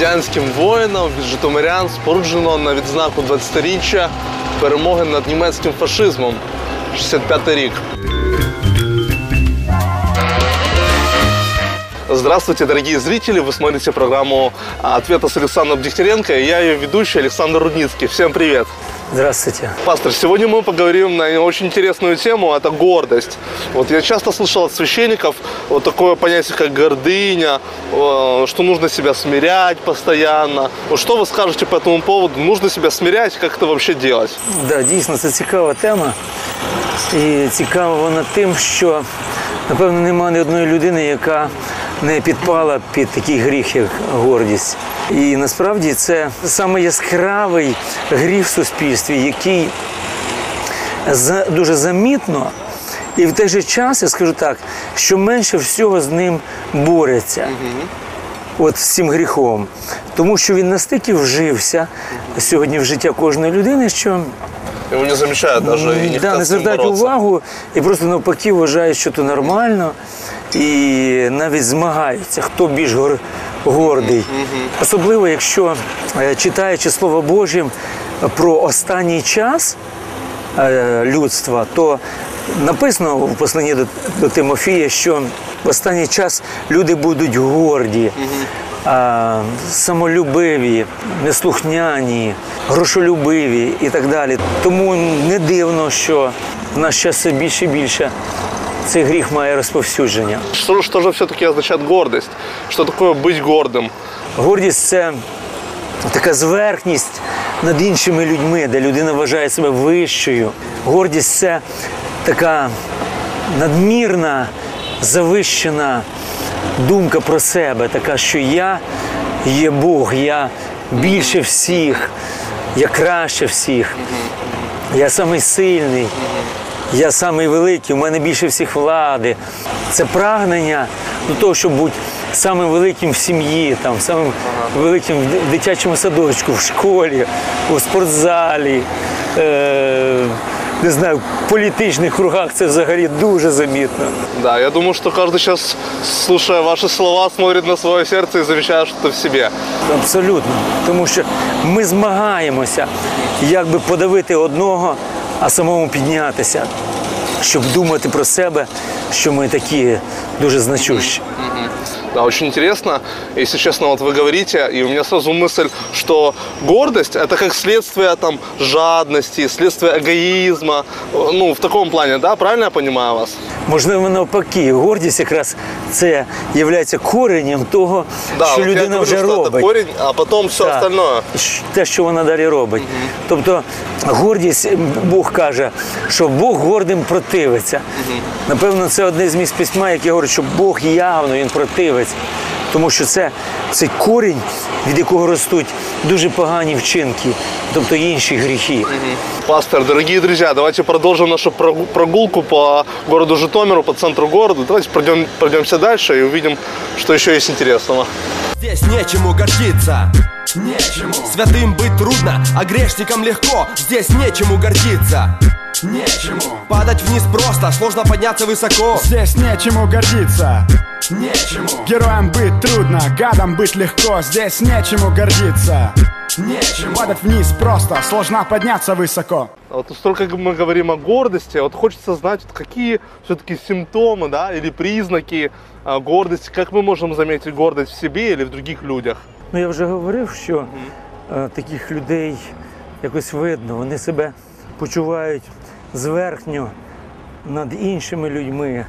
Радянським воїнам від житомирян споруджено на відзнаку 20-річчя перемоги над німецьким фашизмом. 65 рік. Здравствуйте, дорогие зрители! Вы смотрите программу «Ответы с Александром Дегтяренко» и я ее ведущий Александр Рудницкий. Всем привет! Здравствуйте. Пастор, сегодня мы поговорим на очень интересную тему, это гордость. Вот я часто слышал от священников вот такое понятие, как гордыня, э, что нужно себя смирять постоянно. Вот что вы скажете по этому поводу? Нужно себя смирять? Как это вообще делать? Да, дійсно, це цікава тема. І цікава вона тим, що напевно немає ні одної людини, яка не підпала під такий гріх, як гордість. І насправді це саме яскравий гріх в суспільстві, який дуже замітно. І в той же час я скажу так, що менше всього з ним борються. От з цим гріхом. Тому що він настільки вжився сьогодні в життя кожної людини, що Его не замечают даже и не да, не звертають бороться. увагу і просто навпаки вважають, що це нормально, і навіть змагаються, хто більш гор- гордий. Особливо, якщо е, читаючи Слово Боже про останній час е, людства, то написано в посланні до, до Тимофія, що в останній час люди будуть горді. А, Самолюбиві, неслухняні, грошолюбиві і так далі. Тому не дивно, що в наш час все більше і більше цей гріх має розповсюдження. Что, что же все-таки означает гордость? Что такое быть гордым? Гордість це така зверхність над іншими людьми, де людина вважає себе вищою. Гордість це така надмірна, завищена думка про себе, така, що я є Бог, я більше всіх, я краще всіх, я самий сильний. Я самий великий, у мене більше всіх влади. Це прагнення до того, щоб бути самим великим в сім'ї, там, самим великим в дитячому садочку, в школі, у спортзалі. Е- не знаю, в політичних кругах це взагалі дуже замітно. Да, я думаю, что каждый сейчас, слушая ваши слова, смотрит на свое сердце и замечает что-то в себе. Абсолютно. Тому що ми змагаємося, як би подавити одного, а самому піднятися, щоб думати про себе, що ми такі дуже значущі. Да, очень интересно. Если честно, вот вы говорите, и у меня сразу мысль, что гордость это как следствие там жадности, следствие эгоизма. Ну, в таком плане, да, правильно я понимаю вас? Можливо, навпаки, гордість якраз це є коренем того, Да, що вот я людина говорю, вже что это робить. корень, а потом все Так. остальное. Щ- Те, що вона далі робить. Тобто гордість, Бог каже, що Бог гордим противиться. Напевно, це одне з місць письма, яке говорить, що Бог явно він противиться. Тому що це цей корінь, від якого ростуть дуже погані вчинки, тобто інші гріхи. Пастор, дорогие друзья, давайте продолжим нашу прогу- прогулку по городу Житомиру, по центру города. Давайте пройдем, пройдемся дальше и увидим, что еще есть интересного. Здесь нечему гордиться Нечему Святым быть трудно, а грешникам легко Здесь нечему гордиться Нечему. Падать вниз просто, сложно подняться высоко. Здесь нечему гордиться. Нечему. Героем быть трудно, гадом быть легко. Здесь нечему гордиться. Нечему. Падать вниз просто, сложно подняться высоко. А Вот столько мы говорим о гордости, вот хочется знать, вот какие все-таки симптомы, да, или признаки а, гордости, как мы можем заметить гордость в себе или в других людях. Ну я вже говорив, що е, таких людей якось видно, вони себе почувають зверхньо над іншими людьми.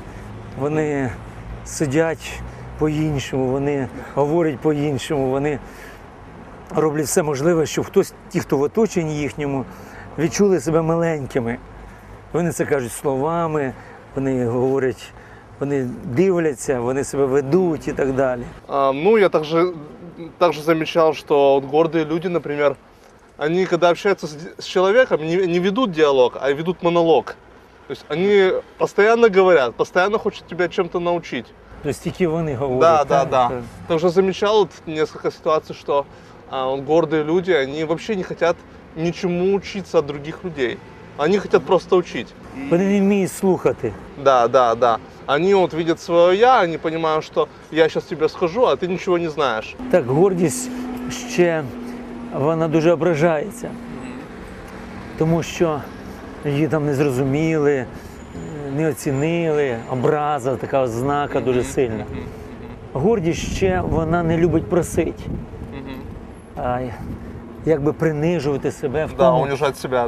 Вони сидять по-іншому, вони говорять по-іншому, вони роблять все можливе, щоб хтось, ті, хто в оточенні їхньому, відчули себе маленькими. Вони це кажуть словами, вони говорять, вони дивляться, вони себе ведуть і так далі. А, ну, я также, также замечал, что вот гордые люди, например, они, когда общаются с, с человеком, не, не ведут диалог, а ведут монолог. То есть они постоянно говорят, постоянно хочет тебя чем-то научить. Тобто тільки вони говорять. Да, да, так? да. Так. Также замечал вот несколько ситуаций, что а, вот гордые люди, они вообще не хотят ничему учиться от других людей. Они хотят просто учить. Вони не вміють слухати. Да, да, да. Они вот видят свое я, они понимают, что я сейчас тебе скажу, а ты ничего не знаешь. Так, гордість ще Вона дуже ображається, тому що її там не зрозуміли, не оцінили, образа, така ознака дуже сильна. Гордість ще вона не любить просити, а якби принижувати себе в Да, тому,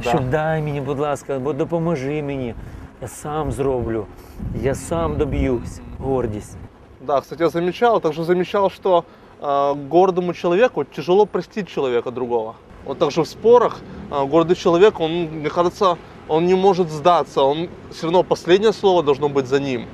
да. що дай мені, будь ласка, або допоможи мені, я сам зроблю, я сам доб'юсь. Гордість. Да, кстати, я замечал, также замечал, что э, гордому человеку тяжело простить человека другого. Вот также в спорах э, гордый человек, он, мне кажется, он не может сдаться, он все равно последнее слово должно быть за ним.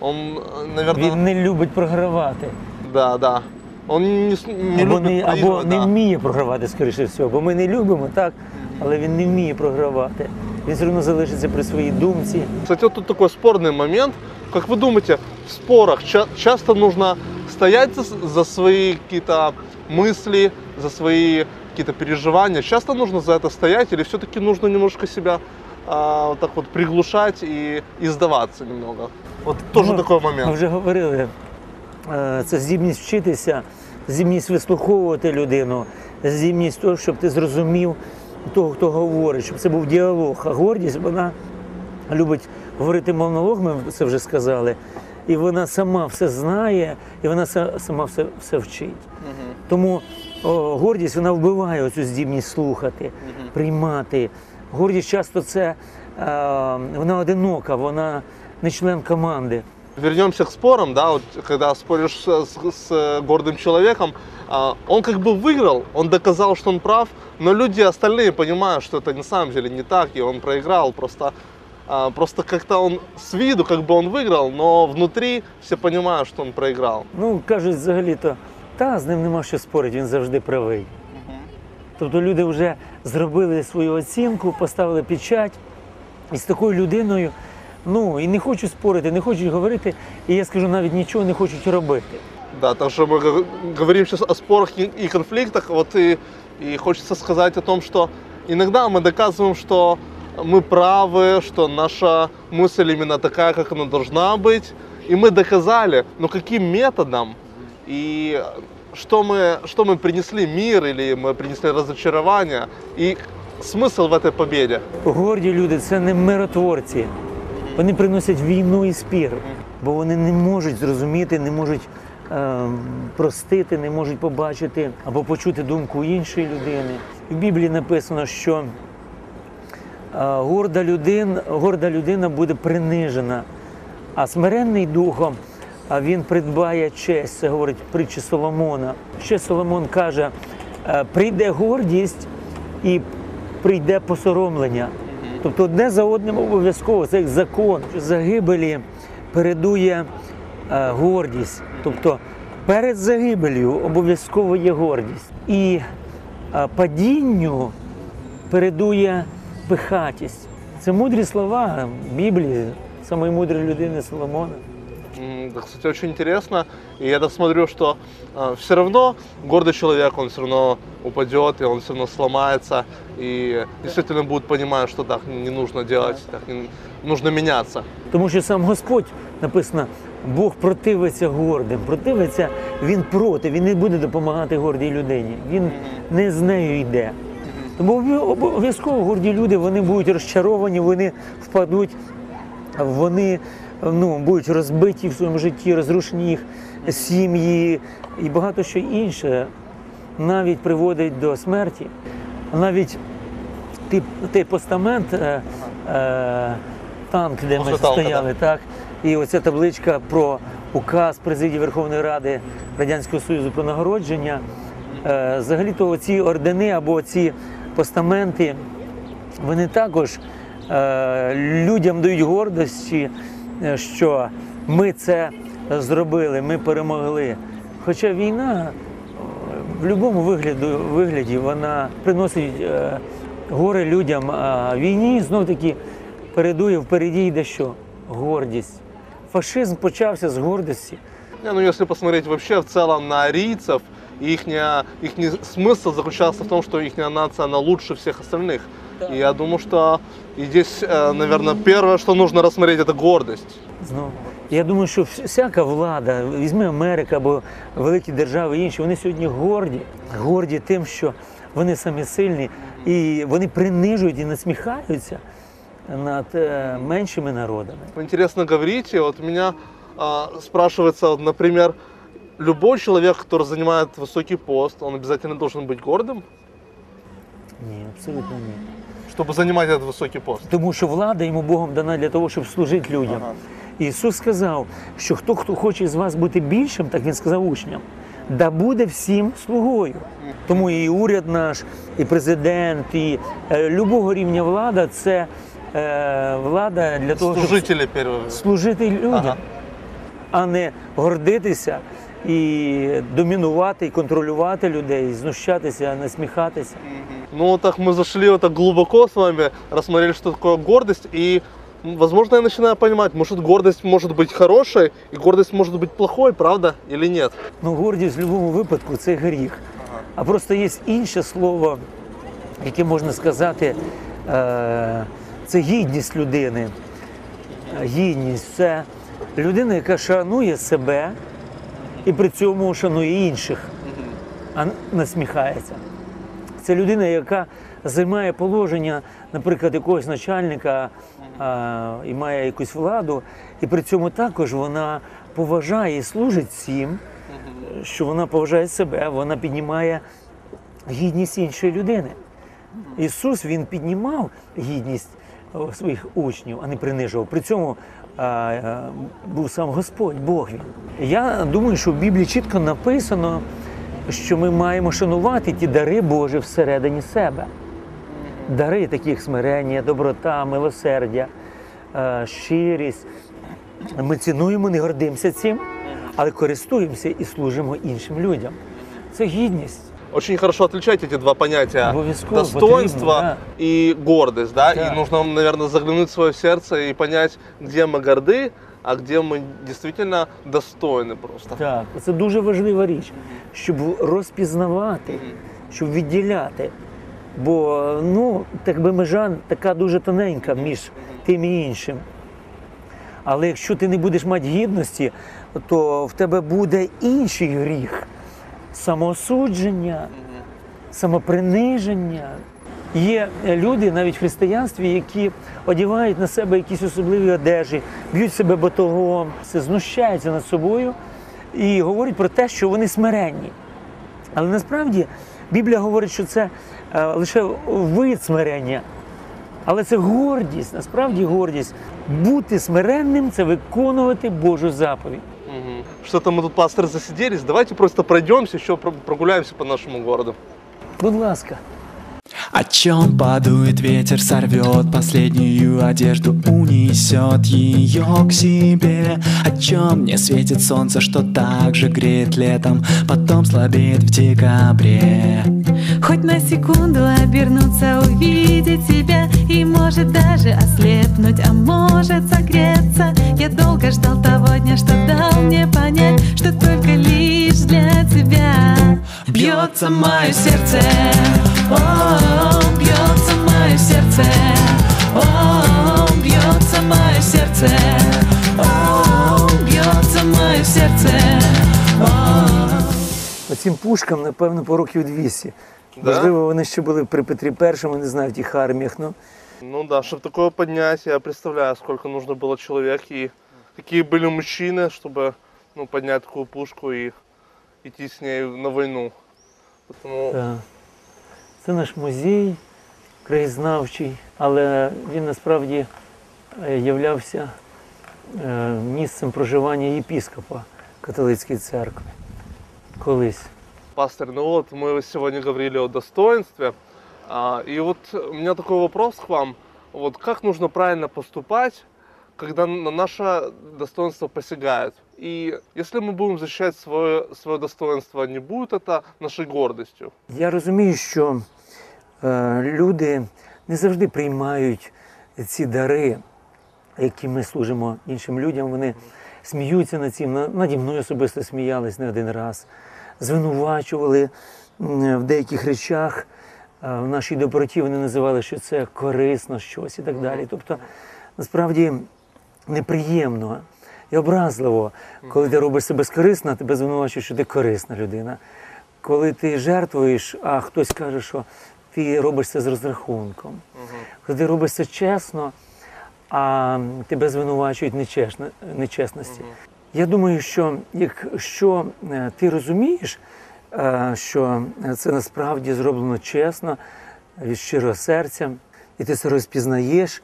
Он, э, наверное, Він не любить програвати. да, да. Он не, с- не або любит не, або проигрывать, не да. вміє програвати, скоріше всього. Бо ми не любимо, так, але він не вміє програвати. Він все одно залишиться при своїй думці. Кстати, вот тут такой спорный момент. Как вы думаете, в спорах ча- часто нужно стоять за, за свои какие-то мысли, за свои какие-то переживания? Часто нужно за это стоять или все-таки нужно немножко себя а, вот так вот приглушать и, и сдаваться немного? Вот тоже Ну, такой Ми момент. вже говорили, е, це здібність вчитися, здібність вислуховувати людину, здібність того, щоб ти зрозумів того, хто говорить, щоб це був діалог. А гордість вона любить говорити монолог, ми це вже сказали, і вона сама все знає, і вона са- сама все, все вчить. Тому о, гордість вона вбиває оцю здібність слухати, приймати. Гордість часто це е, вона одинока, вона не член команди. Вернемся к спорам, да, вот когда споришь с, с- с, э, гордым человеком, а, он как бы выиграл, он доказал, что он прав, но люди остальные понимают, что это на самом деле не так, и он проиграл, просто, а, просто как-то он с виду как бы он выиграл, но внутри все понимают, что он проиграл. Ну, кажуть, взагалі-то, та з ним нема що спорити, він завжди правий. Тобто люди вже зробили свою оцінку, поставили печать, і з такою людиною, ну, і не хочуть спорити, не хочуть говорити, і я скажу, навіть нічого не хочуть робити. Да, так что мы г- говорим сейчас о спорах и, и конфликтах, вот и, и хочется сказать о том, что иногда мы доказываем, что мы правы, что наша мысль именно такая, как она должна быть, и мы доказали, но каким методом и что мы, что мы принесли мир или мы принесли разочарование и смысл в этой победе. Горді люди це не миротворці. Вони приносять війну і спір, бо вони не можуть зрозуміти, не можуть е, простити, не можуть побачити або почути думку іншої людини. В Біблії написано, що е, горда, людин, горда людина буде принижена, а смиренний духом він придбає честь. Це говорить притчі Соломона. Ще Соломон каже: е, прийде гордість і прийде посоромлення. Тобто одне за одним обов'язково, це як закон. Загибелі передує е, гордість. Тобто перед загибелью обов'язково є гордість. І е, падінню передує пихатість. Це мудрі слова Біблії, самої мудрої людини Соломона. Да, кстати, очень интересно. И я так смотрю, что все равно гордый человек, он все равно упадет, и он все равно сломается, и действительно будет понимать, что так не нужно делать, так не, нужно меняться. Тому що сам Господь написано, Бог противиться гордим. Противиться він проти, він не буде допомагати гордій людині. Він не з нею йде. Тому обов'язково горді люди вони будуть розчаровані, вони впадуть, вони ну, будуть розбиті в своєму житті, розрушені їх сім'ї і багато що інше навіть приводить до смерті. Навіть той, той постамент, е, е, танк, де ми стояли, так, і оця табличка про указ президії Верховної Ради Радянського Союзу про нагородження. Е, взагалі-то ці ордени або ці постаменти, вони також е, людям дають гордості, е, що ми це зробили, ми перемогли. Хоча війна в будь-якому вигляді, вона приносить е, горе людям, а війні знов таки передує впереді йде що? Гордість. Фашизм почався з гордості. Не, ну если посмотреть вообще в целом на арийцев, их, смысл заключался в том, что их нация, она лучше всех остальных. И я думаю, что и здесь, наверное, первое, что нужно рассмотреть, это гордость. Знову. Я думаю, що всяка влада, візьми Америка або великі держави інші, вони сьогодні горді, горді тим, що вони самі сильні, і вони принижують і насміхаються над е, меншими народами. Интересно говорите, вот меня а, спрашивается, вот, например, любой человек, который занимает высокий пост, он обязательно должен быть гордым, Ні, абсолютно ні. чтобы занимать этот высокий пост. Тому що влада йому Богом дана для того, щоб служити людям. Ага. Ісус сказав, що хто хто хоче з вас бути більшим, так він сказав учням, да буде всім слугою. Тому і уряд наш, і президент, і е, любого рівня влада це е, влада для того, щоб Служители первые. служити людям, Ага. а не гордитися і домінувати, і контролювати людей, знущатися, насміхатися. Ну, вот так мы зашли вот так глубоко с вами, рассмотрели, что такое гордость, и, м, возможно, я начинаю понимать, может, гордость может быть хорошей, и гордость может быть плохой, правда, или нет? Ну, гордість в будь-якому випадку це гріх. А просто є інше слово, яке можна сказати, е, це гідність людини. Е, Гідність це людина, яка шанує себе і при цьому шанує інших, а насміхається. Це людина, яка займає положення, наприклад, якогось начальника а, і має якусь владу, і при цьому також вона поважає і служить всім, що вона поважає себе, вона піднімає гідність іншої людини. Ісус Він піднімав гідність своїх учнів, а не принижував. При цьому а, був сам Господь, Бог він. Я думаю, що в Біблії чітко написано, що ми маємо шанувати ті дари Божі всередині себе. Дари такі як смирення, доброта, милосердя, е, щирість. Ми цінуємо, не гордимося цим, але користуємося і служимо іншим людям. Це гідність Очень хорошо отличать эти два понятия. Обовязково, Достоинство потребно, и гордость, да? Да. И нужно, наверное, заглянуть в свое сердце и понять, где мы горды, а где мы действительно достойны просто. Так, це дуже важлива річ, щоб розпізнавати, щоб відділяти. Бо ну, так би межа така дуже тоненька між тим і іншим. Але якщо ти не будеш мати гідності, то в тебе буде інший гріх самоосудження, самоприниження. Є люди навіть в християнстві, які одягають на себе якісь особливі одежі, б'ють себе батогом, все знущаються над собою і говорять про те, що вони смиренні. Але насправді Біблія говорить, що це е, лише вид смирення. Але це гордість, насправді гордість. Бути смиренним це виконувати Божу заповідь. Что-то мы тут, пастор, засиделись. Давайте просто пройдемся, еще про- прогуляемся по нашему городу. Будь ласка. О чем подует ветер, сорвет последнюю одежду, унесет ее к себе. О чем не светит солнце, что так же греет летом, потом слабеет в декабре. Хоть на секунду обернуться, увидеть тебя И может даже ослепнуть, а может согреться. Я долго ждал того дня, что дал мне понять Что только лишь для тебя. Бьется мое сердце, о, бьется мое сердце. О, бьется мое сердце Оцім пушкам, напевно, по років 200. Да? Можливо, вони ще були при Петрі І, не знаю, в тих арміях. Ну, Ну да, чтобы такое поднять, я представляю, сколько нужно было человек и какие были мужчины, чтобы ну, поднять такую пушку и идти с ней на войну. Поэтому та. Це наш музей краєзнавчий, але він насправді е, являвся е, місцем проживання єпіскопа католицької церкви колись. Пастор, ну вот мы сегодня говорили о достоинстве. А, и вот у меня такой вопрос к вам. Вот как нужно правильно поступать, когда на наше достоинство посягают? И если мы будем защищать свое, свое достоинство, не будет это нашей гордостью? Я розумію, що е, люди не завжди приймають ці дари, які ми служимо іншим людям. Вони сміються над цим. На- Наді мною особисто сміялись не один раз, звинувачували в деяких речах, В нашій доброті вони називали, що це корисно щось і так далі. Тобто, насправді неприємно і образливо, коли ти робиш себе безкорисно, тебе звинувачують, що ти корисна людина. Коли ти жертвуєш, а хтось каже, що ти робиш це з розрахунком. Коли ти робиш це чесно, а тебе звинувачують нечесно, нечесності. Я думаю, що якщо е, ти розумієш, е, що це насправді зроблено чесно, від щирого серця, і ти це розпізнаєш,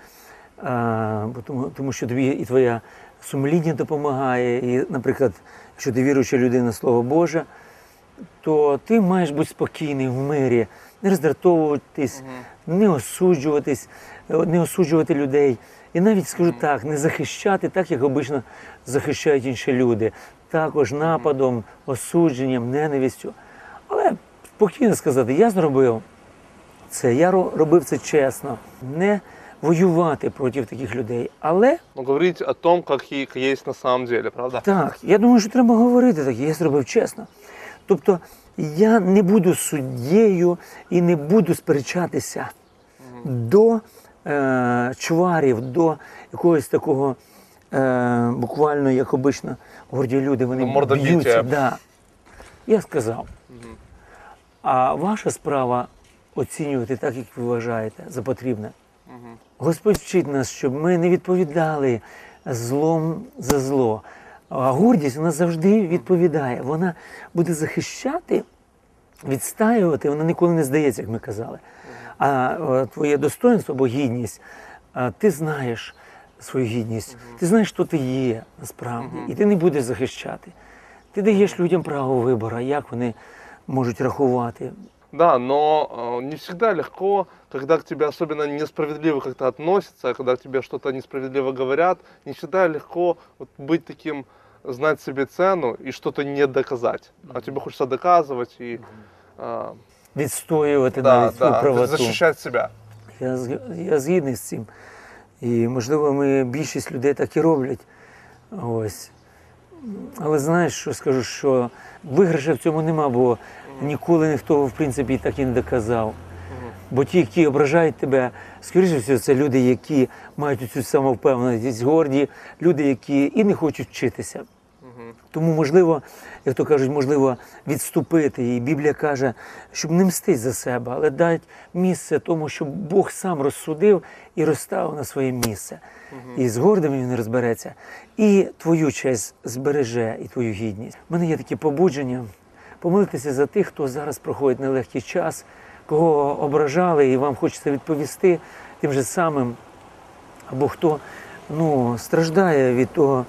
е, тому, тому що тобі і твоя сумління допомагає, і, наприклад, якщо ти віруюча людина, Слово Боже, то ти маєш бути спокійний в мирі, не роздратовуватись, не осуджуватись, е, не осуджувати людей. І навіть скажу так, не захищати так, як обично захищають інші люди, також нападом, осудженням, ненавистю. Але спокійно сказати, я зробив це, я робив це чесно, не воювати проти таких людей. Але Но говорить о том, как есть на самом деле, правда? так, я думаю, що треба говорити так, я зробив чесно. Тобто я не буду суддєю і не буду сперечатися до е, чварів, до якогось такого е, буквально, як обично горді люди, вони Ну, б'ються. Да. Я сказав. А ваша справа оцінювати так, як ви вважаєте за потрібне. Господь вчить нас, щоб ми не відповідали злом за зло. А гордість вона завжди відповідає. Вона буде захищати, відстаювати, вона ніколи не здається, як ми казали А е, твоє достоинство або гідність, а, ти знаєш свою гідність, ти знаєш, хто ти є насправді, і ти не будеш захищати. Ти даєш людям право вибору, як вони можуть рахувати. Да, но э, не всегда легко, когда к тебе особенно несправедливо как-то относятся, когда к тебе что-то несправедливо говорят, не всегда легко вот быть таким, знать себе цену и что-то не доказать. А тебе хочется доказывать и э, Відстоювати да, навіть свою да, правоту. защищать себя. Я, я згідний з цим. І, можливо, ми більшість людей так і роблять. Ось. Але знаєш, що скажу, що виграша в цьому нема, бо ніколи ніхто, в принципі, так і не доказав. Бо ті, які ображають тебе, скоріше всього, це люди, які мають цю самовпевненість, горді, люди, які і не хочуть вчитися. Тому, можливо, як то кажуть, можливо відступити. І Біблія каже, щоб не мстить за себе, але дать місце тому, щоб Бог сам розсудив і розставив на своє місце. І з гордими він не розбереться, і твою честь збереже, і твою гідність. У мене є таке побудження помолитися за тих, хто зараз проходить нелегкий час, кого ображали, і вам хочеться відповісти тим же самим або хто ну, страждає від того,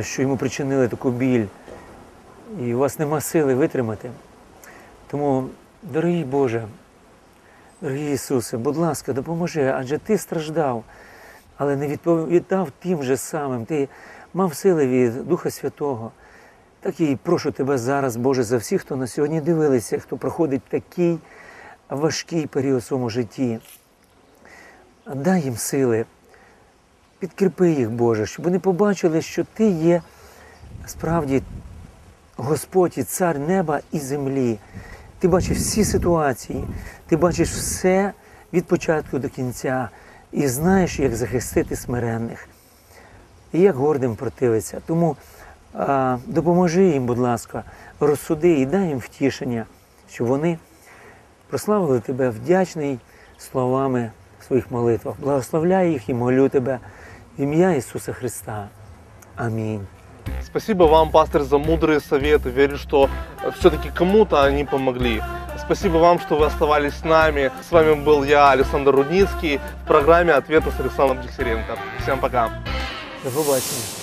що йому причинили таку біль, і у вас нема сили витримати. Тому, дорогий Боже, дорогий Ісусе, будь ласка, допоможи, адже Ти страждав, але не відповідав тим же самим. Ти мав сили від Духа Святого. Так і прошу тебе зараз, Боже, за всіх, хто на сьогодні дивилися, хто проходить такий важкий період в своєму житті. Дай їм сили, підкріпи їх, Боже, щоб вони побачили, що Ти є справді Господь і цар неба і землі. Ти бачиш всі ситуації, ти бачиш все від початку до кінця і знаєш, як захистити смиренних і як гордим противиться. Тому а, допоможи їм, будь ласка, розсуди і дай їм втішення, щоб вони прославили тебе вдячний словами в своїх молитвах. Благословляй їх і молю тебе в ім'я Ісуса Христа. Амінь. Спасибо вам, пастор, за мудрые советы. Верю, что все-таки кому-то они помогли. Спасибо вам, что вы оставались с нами. С вами был я, Александр Рудницкий, в программе «Ответы с Александром Дегтяренко». Всем пока. До побачення.